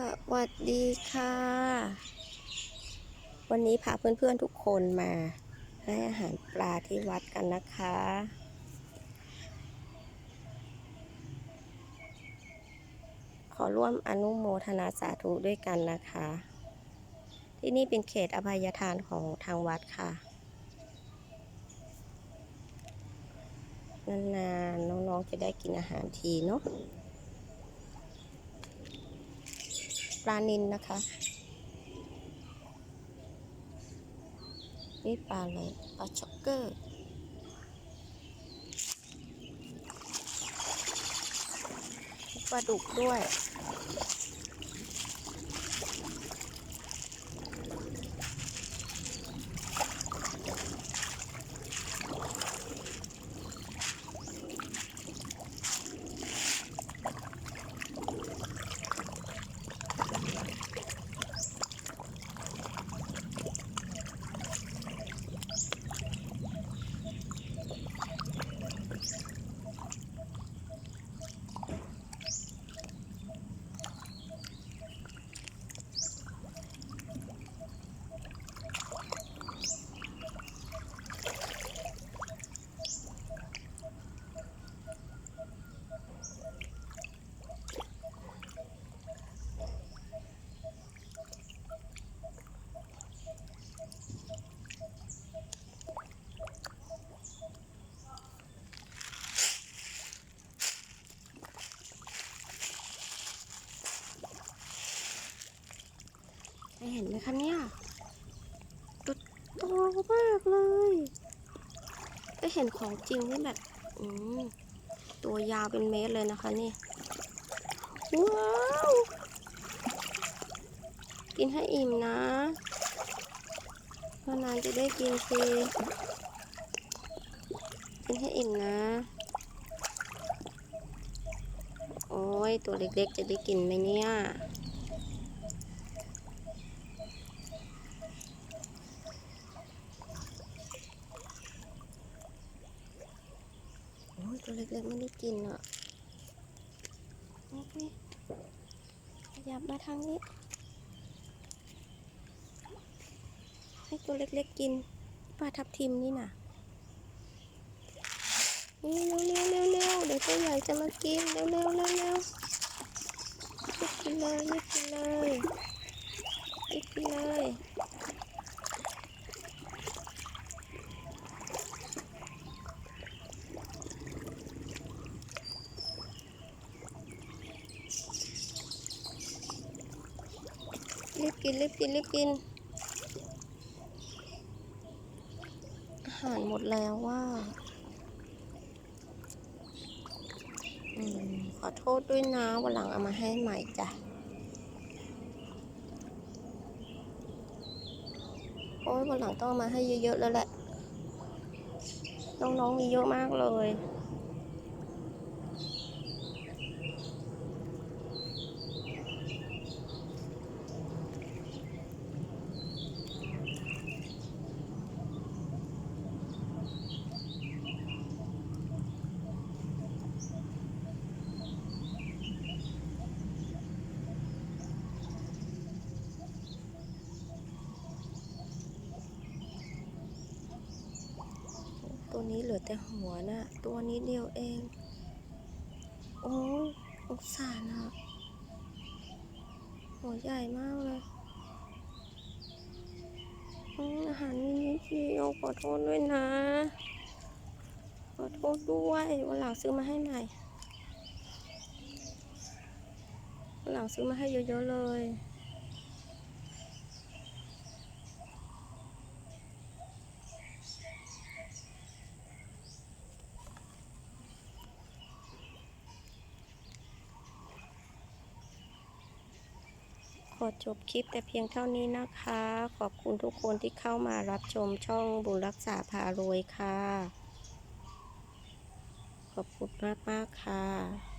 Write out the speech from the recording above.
สวัสดีค่ะ วันนี้พาเพื่อนๆทุกคนมาให้อาหารปลาที่วัดกันนะคะ ขอร่วมอนุโมทนาสาธุด้วยกันนะคะ ที่นี่เป็นเขตอภัยทานของทางวัดค่ะ นานๆ น้องๆจะได้กินอาหารทีเนาะ ปลานินนะคะ นี่ปลาอะไรปลาช็อกเกอร์ปลาดุกด้วย เห็นไหมคะเนี่ยตัวโตมากเลยได้เห็นของจริงนี่แบบตัวยาวเป็นเมตรเลยนะคะนี่ ว้าว กินให้อิ่มนะนานๆจะได้กินทีกินให้อิ่มนะ โอ้ยตัวเล็กๆจะได้กินไหมเนี่ย โอ้ย ตัวเล็กๆไม่ได้กินอะนี่ขยับมาทางนี้ ให้ตัวเล็กๆกินปลาทับทิมนี่น่ะเร็วเร็วเร็วเร็วเดี๋ยวตัวใหญ่จะมากินเร็วเร็วเร็วเร็วกินเลยกินเลยกินเลย รีบกินรีบกินรีบกิน อาหารหมดแล้วว่าอขอโทษด้วยนะวันหลังเอามาให้ใหม่จ้ะ โอ้ยวันหลังต้องมาให้เยอะๆแล้วแหละ น้องๆมีเยอะมากเลย นี้เหลือแต่หัวน่ะ ตัวนี้เดียวเอง โอ้ยสงสารอะหัวใหญ่มากเลยอืมอาหารมีนิดเดียวขอโทษด้วยนะ ขอโทษด้วยวันหลังซื้อมาให้ใหม่วันหลังซื้อมาให้เยอะๆเลย อจบคลิปแต่เพียงเท่านี้นะคะ ขอบคุณทุกคนที่เข้ามารับชมช่องบุญรักษาพารวยค่ะ ขอบคุณมากมากค่ะ